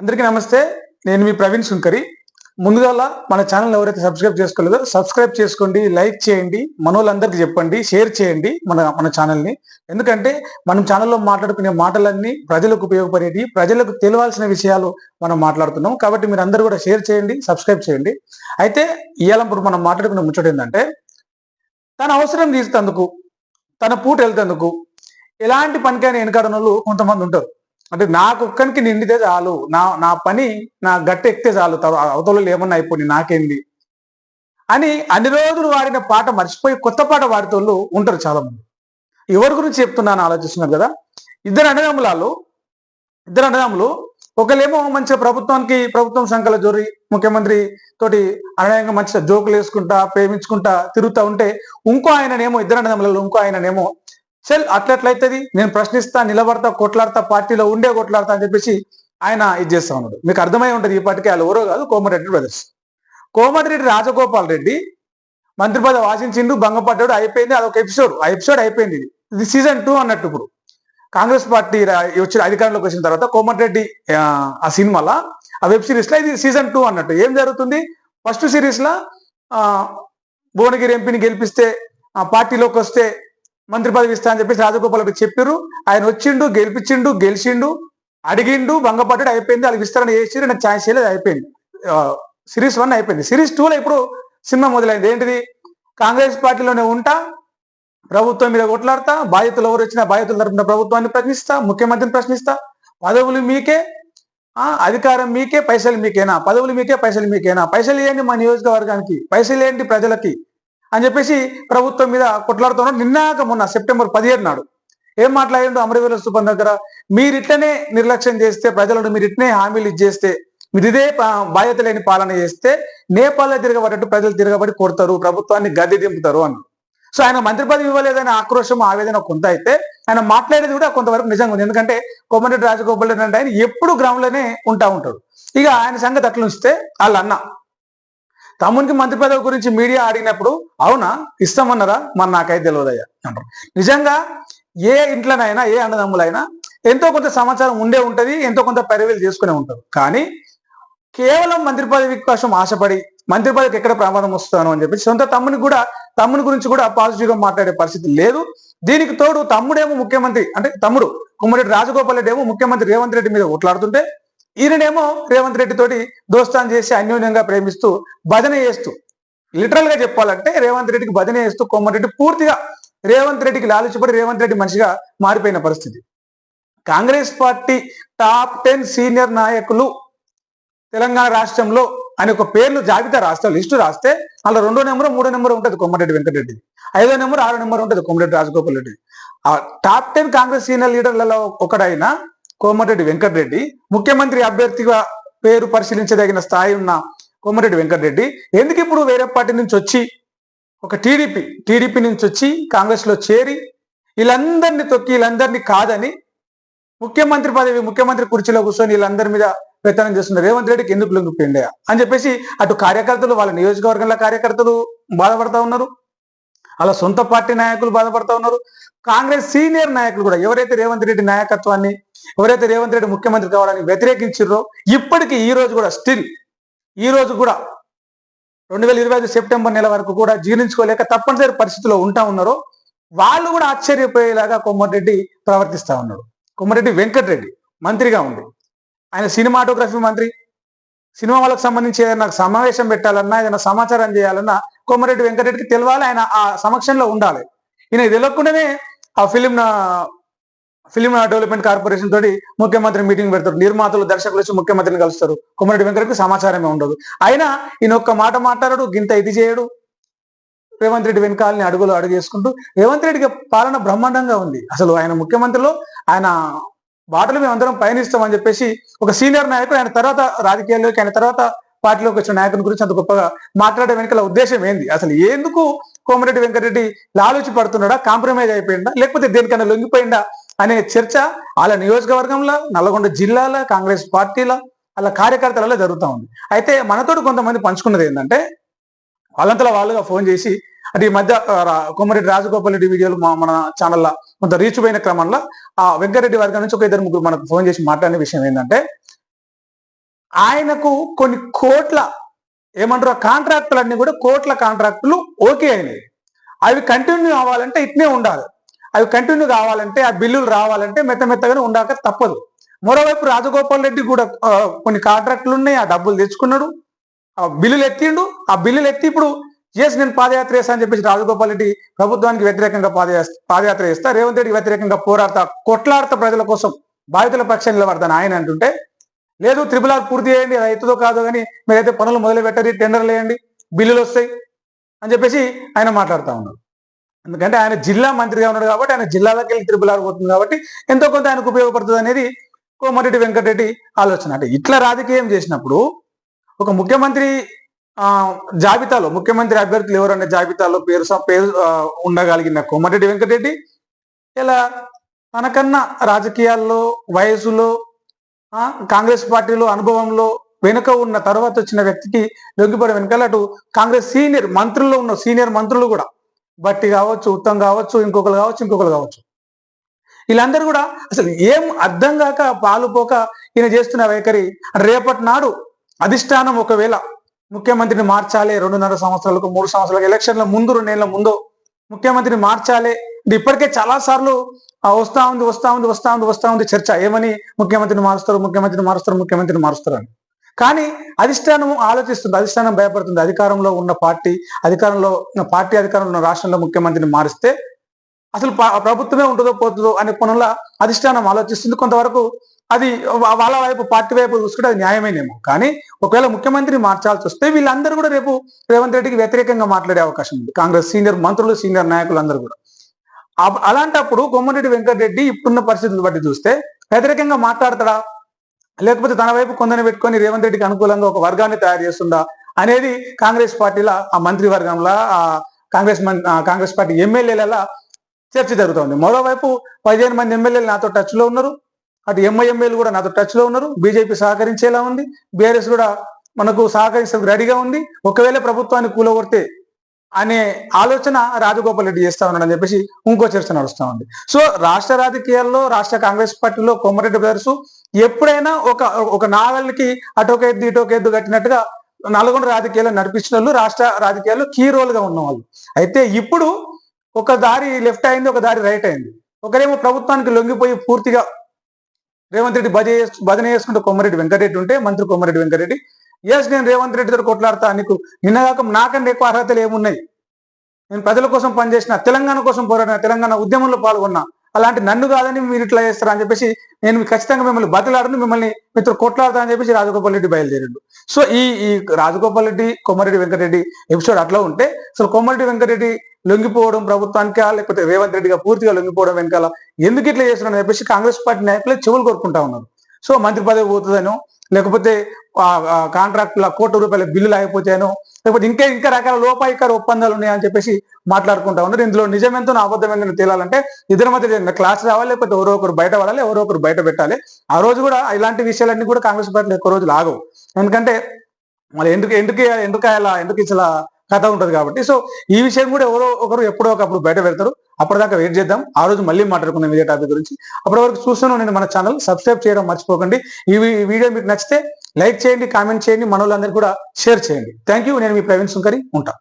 అందరికీ నమస్తే. నేను మీ ప్రవీణ్ శుంకరి ముందుగా మన ఛానల్ ఎవరైతే సబ్స్క్రైబ్ చేసుకోలేదో సబ్స్క్రైబ్ చేసుకోండి లైక్ చేయండి మనోళ్ళందరికీ చెప్పండి షేర్ చేయండి మన మన ఛానల్ని. ఎందుకంటే మనం ఛానల్లో మాట్లాడుకునే మాటలన్నీ ప్రజలకు ఉపయోగపడేవి ప్రజలకు తెలియాల్సిన విషయాలు మనం మాట్లాడుతున్నాం. కాబట్టి మీరు అందరూ కూడా షేర్ చేయండి సబ్స్క్రైబ్ చేయండి. అయితే ఇవాళ మనం మాట్లాడుకునే ముచ్చట ఏంటంటే తన అవసరం తీసేందుకు తన పూట వెళ్తేందుకు ఎలాంటి పనికైనా వెనకాడిన కొంతమంది ఉంటారు. అంటే నా కుక్కనికి నిండితే చాలు. నా నా పని నా గట్టె ఎక్కితే చాలు. తర్వా- అవతల ఏమన్నా అయిపోయి నాకేంది? అని అన్ని రోజులు వాడిన పాట మర్చిపోయి కొత్త పాట వాడితోళ్ళు ఉంటారు చాలా మంది ఎవరి గురించి చెప్తున్నాను ఆలోచిస్తున్నారు కదా? ఇద్దరు అన్నదమ్ములాలు ఇద్దరు అన్నదమ్ములు ఒకళ్ళేమో మంచిగా ప్రభుత్వానికి ప్రభుత్వం సంకల జోరి ముఖ్యమంత్రి తోటి అనయంగా మంచిగా జోకులు వేసుకుంటా ప్రేమించుకుంటా తిరుగుతూ ఉంటే ఇంకో ఆయననేమో ఇద్దరు అన్నదమ్ములలో ఇంకో ఆయననేమో సెల్ అట్లెట్లయితుంది? నేను ప్రశ్నిస్తా నిలబడతా కొట్లాడతా పార్టీలో ఉండే కొట్లాడతా అని చెప్పేసి ఆయన ఇది చేస్తా ఉన్నాడు. మీకు అర్థమై ఉంటుంది ఇప్పటికే వాళ్ళు ఎవరో కాదు కోమటిరెడ్డి బ్రదర్స్. కోమటిరెడ్డి రాజగోపాల్ రెడ్డి మంత్రి పదవి ఆశించిండు భంగపడ్డాడు అయిపోయింది. అదొక ఎపిసోడ్. ఆ ఎపిసోడ్ అయిపోయింది ఇది. ఇది సీజన్ టూ అన్నట్టు ఇప్పుడు. కాంగ్రెస్ పార్టీ వచ్చిన అధికారంలోకి వచ్చిన తర్వాత కోమటిరెడ్డి ఆ, ఆ సినిమాలో ఆ వెబ్ సిరీస్లో ఇది సీజన్ టూ అన్నట్టు. ఏం జరుగుతుంది? ఫస్ట్ సిరీస్లో భువనగిరి ఎంపీని గెలిపిస్తే ఆ పార్టీలోకి వస్తే మంత్రి పదవి ఇస్తా అని చెప్పేసి రాజగోపాల్ రెడ్డి చెప్పారు ఆయన వచ్చిండు గెలిపించిండు గెలిచిండు అడిగిండు భంగపడ్డాడు అయిపోయింది. వాళ్ళకి విస్తరణ చేసి నాకు ఛాన్స్ చేయలేదు అయిపోయింది. సిరీస్ వన్ అయిపోయింది. సిరీస్ టూలో ఇప్పుడు సినిమా మొదలైంది. ఏంటిది? కాంగ్రెస్ పార్టీలోనే ఉంటా ప్రభుత్వం మీద కొట్లాడతా బాధ్యతలు ఎవరు వచ్చినా బాధితుల తరపున ప్రభుత్వాన్ని ప్రశ్నిస్తా ముఖ్యమంత్రిని ప్రశ్నిస్తా. పదవులు మీకే అధికారం మీకే పైసలు మీకేనా? పదవులు మీకే పైసలు మీకేనా? పైసలు ఇవ్వండి మా నియోజకవర్గానికి పైసలు ఇవ్వండి ప్రజలకి. అని చెప్పేసి ప్రభుత్వం మీద కొట్లాడుతున్నాడు. నిన్నాక మొన్న సెప్టెంబర్ పదిహేడు నాడు ఏం మాట్లాడిండు అమరవీరుల స్థూపం దగ్గర? మీరు ఇట్లనే నిర్లక్ష్యం చేస్తే ప్రజలను మీరు ఇట్లనే హామీలు ఇచ్చేస్తే మీరు ఇదే బాధ్యత లేని పాలన చేస్తే నేపాల్లో తిరగబడ్డట్టు ప్రజలు తిరగబడి కొడతారు ప్రభుత్వాన్ని గద్దె దింపుతారు అని. సో ఆయన మంత్రి పదవి ఇవ్వలేదనే ఆక్రోశం ఆవేదన కొంత అయితే ఆయన మాట్లాడేది కూడా కొంతవరకు నిజంగా ఉంది. ఎందుకంటే కొమ్మరెడ్డి రాజగోపాల్ రెడ్డి అంటే ఆయన ఎప్పుడు గ్రామంలోనే ఉంటా ఉంటాడు. ఇక ఆయన సంగతి అట్లుంచితే వాళ్ళ అన్న తమ్మునికి మంత్రి పదవి గురించి మీడియా అడిగినప్పుడు అవునా? ఇస్తామన్నారా? మరి నాకైతే తెలియదయ్యా అంటారు. నిజంగా ఏ ఇంట్లోనైనా ఏ అన్నదమ్ములైనా ఎంతో కొంత సమాచారం ఉండే ఉంటది ఎంతో కొంత పరివేలు చేసుకునే ఉంటారు కానీ కేవలం మంత్రి పదవి కోసం ఆశపడి మంత్రి పదవికి ఎక్కడ ప్రమాదం వస్తాను అని చెప్పి సొంత తమ్ముని కూడా తమ్ముని గురించి కూడా పాజిటివ్గా మాట్లాడే పరిస్థితి లేదు. దీనికి తోడు తమ్ముడేమో ముఖ్యమంత్రి అంటే తమ్ముడు కుమ్మరెడ్డి రాజగోపాల్ రెడ్డి ఏమో ముఖ్యమంత్రి రేవంత్ రెడ్డి మీద కొట్లాడుతుంటే ఈయననేమో రేవంత్ రెడ్డి తోటి దోస్తాన్ చేసి అన్యోన్యంగా ప్రేమిస్తూ భజన చేస్తూ. లిటరల్గా చెప్పాలంటే రేవంత్ రెడ్డికి భజన చేస్తూ కొమ్మరెడ్డి పూర్తిగా రేవంత్ రెడ్డికి లాలుచిపడి రేవంత్ రెడ్డి మనిషిగా మారిపోయిన పరిస్థితి. Congress party top ten senior నాయకులు తెలంగాణ రాష్ట్రంలో అని ఒక పేర్లు జాబితా రాస్తే లిస్టు రాస్తే అలా రెండో నెంబర్ మూడో నెంబర్ ఉంటుంది కొమ్మరెడ్డి వెంకటరెడ్డి. ఐదో నెంబర్ ఆరో నెంబర్ ఉంటుంది కొమ్మరెడ్డి రాజగోపాల్ రెడ్డి. ఆ టాప్ టెన్ కాంగ్రెస్ సీనియర్ లీడర్లలో ఒకడైన కోమటిరెడ్డి వెంకటరెడ్డి. ముఖ్యమంత్రి అభ్యర్థిగా పేరు పరిశీలించదగిన స్థాయి ఉన్న కోమటిరెడ్డి వెంకటరెడ్డి. ఎందుకు ఇప్పుడు వేరే పార్టీ నుంచి వచ్చి ఒక టీడీపీ టీడీపీ నుంచి వచ్చి కాంగ్రెస్లో చేరి వీళ్ళందరినీ తొక్కి వీళ్ళందరినీ కాదని ముఖ్యమంత్రి పదవి ముఖ్యమంత్రి కుర్చీలో కూర్చొని వీళ్ళందరి మీద ప్రయత్నం చేస్తున్న రేవంత్ రెడ్డికి ఎందుకు లొంగిపోయిండే అని చెప్పేసి అటు కార్యకర్తలు వాళ్ళ నియోజకవర్గంలో కార్యకర్తలు బాధపడతా ఉన్నారు. అలా సొంత పార్టీ నాయకులు బాధపడతా ఉన్నారు. కాంగ్రెస్ సీనియర్ నాయకులు కూడా ఎవరైతే రేవంత్ రెడ్డి నాయకత్వాన్ని ఎవరైతే రేవంత్ రెడ్డి ముఖ్యమంత్రి కావడానికి వ్యతిరేకించారో ఇప్పటికీ ఈ రోజు కూడా స్టిల్ ఈ రోజు కూడా రెండు వేల ఇరవై ఐదు సెప్టెంబర్ నెల వరకు కూడా జీర్ణించుకోలేక తప్పనిసరి పరిస్థితిలో ఉంటా ఉన్నారో వాళ్ళు కూడా ఆశ్చర్యపోయేలాగా కొమ్మరెడ్డి ప్రవర్తిస్తా ఉన్నాడు. కొమ్మరెడ్డి వెంకటరెడ్డి మంత్రిగా ఉంది ఆయన సినిమాటోగ్రఫీ మంత్రి. సినిమా వాళ్ళకి సంబంధించి ఏదైనా సమావేశం పెట్టాలన్నా ఏదైనా సమాచారం చేయాలన్నా కోమరెడ్డి వెంకటరెడ్డికి తెలవాలి ఆయన ఆ సమక్షంలో ఉండాలి. ఈయన తెలియకుండానే ఆ ఫిలిం ఫిలిం డెవలప్మెంట్ కార్పొరేషన్ తోటి ముఖ్యమంత్రి మీటింగ్ పెడతారు. నిర్మాతలు దర్శకులు వచ్చి ముఖ్యమంత్రిని కలుస్తారు. కొమ్మరెడ్డి వెంకటరెడ్డికి సమాచారమే ఉండదు. అయినా ఈయన ఒక్క మాట మాట్లాడడు గింత ఇది చేయడు. రేవంత్ రెడ్డి వెనకాలని అడుగులు అడుగు చేసుకుంటూ రేవంత్ రెడ్డికి పాలన బ్రహ్మాండంగా ఉంది. అసలు ఆయన ముఖ్యమంత్రిలో ఆయన బాటలు మేము అందరం పయనిస్తామని చెప్పేసి ఒక సీనియర్ నాయకుడు ఆయన తర్వాత రాజకీయాల్లోకి ఆయన తర్వాత పార్టీలోకి వచ్చిన నాయకుని గురించి అంత గొప్పగా మాట్లాడే వెనుకల ఉద్దేశం ఏంది? అసలు ఎందుకు కోమరెడ్డి వెంకటరెడ్డి లాలోచి పడుతున్నాడా? కాంప్రమైజ్ అయిపోయిందా? లేకపోతే దేనికన్నా లొంగిపోయిందా? అనే చర్చ వాళ్ళ నియోజకవర్గంలో నల్గొండ జిల్లాల కాంగ్రెస్ పార్టీల వాళ్ళ కార్యకర్తలలో జరుగుతూ ఉంది. అయితే మనతోటి కొంతమంది పంచుకున్నది ఏంటంటే వాళ్ళంతలో వాళ్ళుగా ఫోన్ చేసి అంటే ఈ మధ్య ఆ, కొమ్మరెడ్డి రాజగోపాల్ రెడ్డి వీడియోలు మన ఛానల్లో కొంత రీచ్ పోయిన క్రమంలో ఆ వెంకరెడ్డి వర్గం నుంచి ఒక ఇద్దరు ముగ్గురు మనకు ఫోన్ చేసి మాట్లాడిన విషయం ఏంటంటే ఆయనకు కొన్ని కోట్ల ఏమంటారు కాంట్రాక్టులు అన్ని కూడా కోట్ల కాంట్రాక్టులు ఓకే అయినాయి. అవి కంటిన్యూ అవ్వాలంటే ఇట్నే ఉండాలి. అవి కంటిన్యూ కావాలంటే ఆ బిల్లులు రావాలంటే మెత్త మెత్తగానే ఉండాక తప్పదు. మరోవైపు రాజగోపాల్ రెడ్డి కూడా కొన్ని కాంట్రాక్టులు ఉన్నాయి ఆ డబ్బులు తెచ్చుకున్నాడు. ఆ బిల్లులు ఎత్తిండు. ఆ బిల్లులు ఎత్తి ఇప్పుడు ఎస్ నేను పాదయాత్ర చేస్తా అని చెప్పేసి రాజగోపాల్ రెడ్డి ప్రభుత్వానికి వ్యతిరేకంగా పాదయాత్ర పాదయాత్ర చేస్తా. రేవంత్ రెడ్డికి వ్యతిరేకంగా పోరాడతా కొట్లాడతా ప్రజల కోసం బాధితుల పక్షం నిలబడతాను. ఆయన అంటుంటే లేదు త్రిపుల్ ఆర్ పూర్తి చేయండి అది అవుతుందో కాదో కానీ మీరైతే పనులు మొదలు పెట్టండి టెండర్లు వేయండి బిల్లులు వస్తాయి అని చెప్పేసి ఆయన మాట్లాడుతూ ఉన్నారు. ఎందుకంటే ఆయన జిల్లా మంత్రిగా ఉన్నాడు కాబట్టి ఆయన జిల్లాలోకి వెళ్ళి త్రిపుల్ ఆర్ పోతుంది కాబట్టి ఎంతో కొంత ఆయనకు ఉపయోగపడుతుంది అనేది కోమటిరెడ్డి వెంకటరెడ్డి ఆలోచన. అంటే ఇట్లా రాజకీయం చేసినప్పుడు ఒక ముఖ్యమంత్రి జాబితాలో ముఖ్యమంత్రి అభ్యర్థులు ఎవరనే జాబితాలో పేరు పేరు ఉండగలిగిన కోమటిరెడ్డి వెంకటరెడ్డి ఇలా తనకన్నా రాజకీయాల్లో వయసులో కాంగ్రెస్ పార్టీలో అనుభవంలో వెనుక ఉన్న తర్వాత వచ్చిన వ్యక్తికి లొంగిపోవడం వెనకాల అటు కాంగ్రెస్ సీనియర్ మంత్రుల్లో ఉన్న సీనియర్ మంత్రులు కూడా బట్టి కావచ్చు ఉత్తమ్ కావచ్చు ఇంకొకరు కావచ్చు ఇంకొకరు కావచ్చు. వీళ్ళందరూ కూడా అసలు ఏం అర్థం కాక పాలు పోక ఈయన చేస్తున్న వైఖరి రేపటి నాడు అధిష్టానం ఒకవేళ ముఖ్యమంత్రిని మార్చాలి రెండున్నర సంవత్సరాలకు మూడు సంవత్సరాలకు ఎలక్షన్ల ముందు రెండేళ్ళ ముందు ముఖ్యమంత్రిని మార్చాలి ఇప్పటికే చాలా సార్లు వస్తా ఉంది వస్తా ఉంది వస్తా ఉంది వస్తా ఉంది చర్చ. ఏమని? ముఖ్యమంత్రిని మారుస్తారు ముఖ్యమంత్రిని మారుస్తారు ముఖ్యమంత్రిని మారుస్తారు అని. కానీ అధిష్టానం ఆలోచిస్తుంది అధిష్టానం భయపడుతుంది. అధికారంలో ఉన్న పార్టీ అధికారంలో పార్టీ అధికారంలో ఉన్న రాష్ట్రంలో ముఖ్యమంత్రిని మారిస్తే అసలు ప్రభుత్వమే ఉంటుందో పోతుందో అనే పనుల అధిష్టానం ఆలోచిస్తుంది. కొంతవరకు అది వాళ్ళ వైపు పార్టీ వైపు చూసుకుంటే అది న్యాయమేనేమో. కానీ ఒకవేళ ముఖ్యమంత్రిని మార్చాల్సి వస్తే వీళ్ళందరూ కూడా రేపు రేవంత్ రెడ్డికి వ్యతిరేకంగా మాట్లాడే అవకాశం ఉంది. కాంగ్రెస్ సీనియర్ మంత్రులు సీనియర్ నాయకులు అందరూ కూడా. అలాంటప్పుడు కొమ్మరెడ్డి వెంకటరెడ్డి ఇప్పుడున్న పరిస్థితులు బట్టి చూస్తే వ్యతిరేకంగా మాట్లాడతాడా? లేకపోతే తన వైపు కొందని పెట్టుకొని రేవంత్ రెడ్డికి అనుకూలంగా ఒక వర్గాన్ని తయారు చేస్తుందా? అనేది కాంగ్రెస్ పార్టీల ఆ మంత్రివర్గంలో ఆ కాంగ్రెస్ కాంగ్రెస్ పార్టీ ఎమ్మెల్యేల చర్చ జరుగుతోంది. మరోవైపు పదిహేను మంది ఎమ్మెల్యేలు నాతో టచ్లో ఉన్నారు. అటు ఎంఐఎంఏలు కూడా నాతో టచ్లో ఉన్నారు. బీజేపీ సహకరించేలా ఉంది. బీఆర్ఎస్ కూడా మనకు సహకరించడానికి రెడీగా ఉంది. ఒకవేళ ప్రభుత్వాన్ని కూలగొడితే అనే ఆలోచన రాజగోపాల్ రెడ్డి చేస్తా ఉన్నాడని చెప్పేసి ఇంకో చర్చ నడుస్తూ ఉంది. సో రాష్ట్ర రాజకీయాల్లో రాష్ట్ర కాంగ్రెస్ పార్టీలో కోమరెడ్డి బ్రదర్స్ ఎప్పుడైనా ఒక ఒక నావల్కి అటోకేద్దు ఎద్దు ఎద్దు కట్టినట్టుగా నల్గొండ రాజకీయాలు నడిపించిన వాళ్ళు రాష్ట్ర రాజకీయాల్లో కీ రోల్గా అయితే ఇప్పుడు ఒక దారి లెఫ్ట్ అయింది ఒక దారి రైట్ అయింది. ఒకరేమో ప్రభుత్వానికి లొంగిపోయి పూర్తిగా రేవంత్ రెడ్డి భజ చేసు- భజన చేసుకుంటూ కొమ్మరెడ్డి వెంకటరెడ్డి ఉంటే మంత్రి కొమ్మరెడ్డి వెంకటరెడ్డి ఎస్ నేను రేవంత్ రెడ్డితో కొట్లాడతా. నీకు నిన్నగాక నాకంటే ఎక్కువ అర్హతలు ఏమున్నాయి? నేను ప్రజల కోసం పనిచేసిన తెలంగాణ కోసం పోరాడిన తెలంగాణ ఉద్యమంలో పాల్గొన్నా అలాంటి నన్ను కాదని మీరు ఇట్లా చేస్తారా అని చెప్పేసి నేను ఖచ్చితంగా మిమ్మల్ని బతులాడను మిమ్మల్ని మీతో కొట్లాడతా అని చెప్పేసి రాజగోపాల్ రెడ్డి బయలుదేరాడు. సో ఈ ఈ రాజగోపాల్ రెడ్డి కొమ్మరెడ్డి వెంకటరెడ్డి ఎపిసోడ్ అట్లా ఉంటే అసలు కొమ్మరెడ్డి వెంకటరెడ్డి లొంగిపోవడం ప్రభుత్వానికి లేకపోతే రేవంత్ రెడ్డిగా పూర్తిగా లొంగిపోవడం వెనకాల ఎందుకు ఇట్లా చేస్తున్నారని చెప్పేసి కాంగ్రెస్ పార్టీ నాయకులు చెవులు కోరుకుంటా ఉన్నారు. సో మంత్రి పదవి పోతుందనో లేకపోతే కాంట్రాక్టుల కోట్ల రూపాయల బిల్లులు అయిపోతాయనో లేకపోతే ఇంకా ఇంకా రకాల లోపాయికార ఒప్పందాలు ఉన్నాయని చెప్పేసి మాట్లాడుకుంటా ఉన్నారు. ఇందులో నిజమెంతో అబద్ధం ఏంటో తేలాలంటే ఇద్దరి మధ్య క్లాస్ రావాలి లేకపోతే ఎవరో ఒకరు బయట పడాలి ఎవరో ఒకరు బయట పెట్టాలి. ఆ రోజు కూడా ఇలాంటి విషయాలన్నీ కూడా కాంగ్రెస్ పార్టీలు ఎక్కువ రోజులు ఆగవు. ఎందుకంటే మళ్ళీ ఎందుకు ఎందుకు ఎందుకు అలా ఎందుకు ఇలా కథ ఉంటుంది కాబట్టి. సో ఈ విషయం కూడా ఎవరో ఒకరు ఎప్పుడో ఒకప్పుడు బయట పెడతారు. అప్పటిదాకా వెయిట్ చేద్దాం. ఆ రోజు మళ్ళీ మాట్లాడుకున్నాం ఇదే టాపిక్ గురించి. అప్పటి వరకు చూస్తున్నాను నేను మన ఛానల్ సబ్స్క్రైబ్ చేయడం మర్చిపోకండి. ఈ వీడియో మీకు నచ్చితే లైక్ చేయండి కామెంట్ చేయండి. మన వాళ్ళందరికీ కూడా షేర్ చేయండి. థ్యాంక్ యూ నేను మీ ప్రవీణ్ సుంకరి ఉంటాను